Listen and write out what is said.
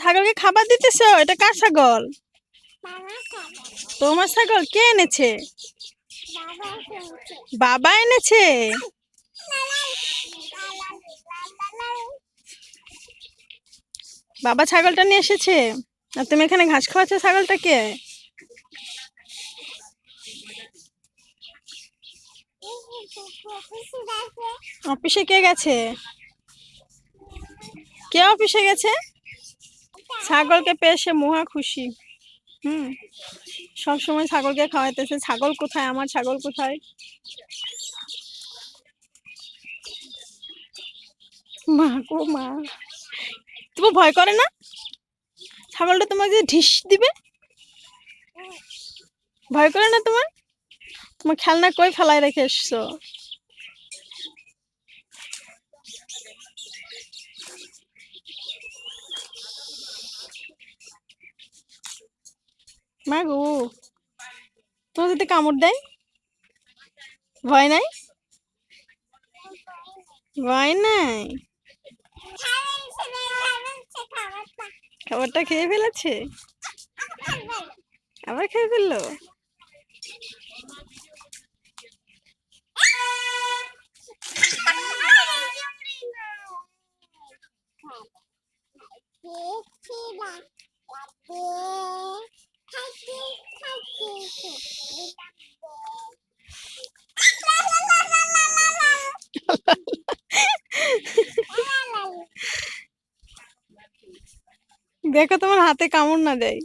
ছাগলকে খাবার দিতেছ এটা কার ছাগল তোমার ছাগল কে এনেছে বাবা এনেছে বাবা ছাগলটা নিয়ে এসেছে আর তুমি এখানে ঘাস খাওয়াচ্ছ ছাগলটাকে অফিসে কে গেছে কে অফিসে গেছে? ছাগলকে পেয়ে সে মহা খুশি। হুম। সব সময় ছাগলকে খাওয়াইতেছে। ছাগল কোথায়? আমার ছাগল কোথায়? মা গো মা। তোমার ভয় করে না? ছাগলটা তোমাকে ঢিস দিবে? ভয় করে না তোমার? তোমার খেলনা কই ফেলায় রেখে এসছো? মা গো। যদি কামড় দেয়? ভয় নাই? ভয় নাই? খাবারটা খেয়ে ফেলেছে? আবার খেয়ে ফেলল? দেখো তোমার হাতে কামড় না দেয়।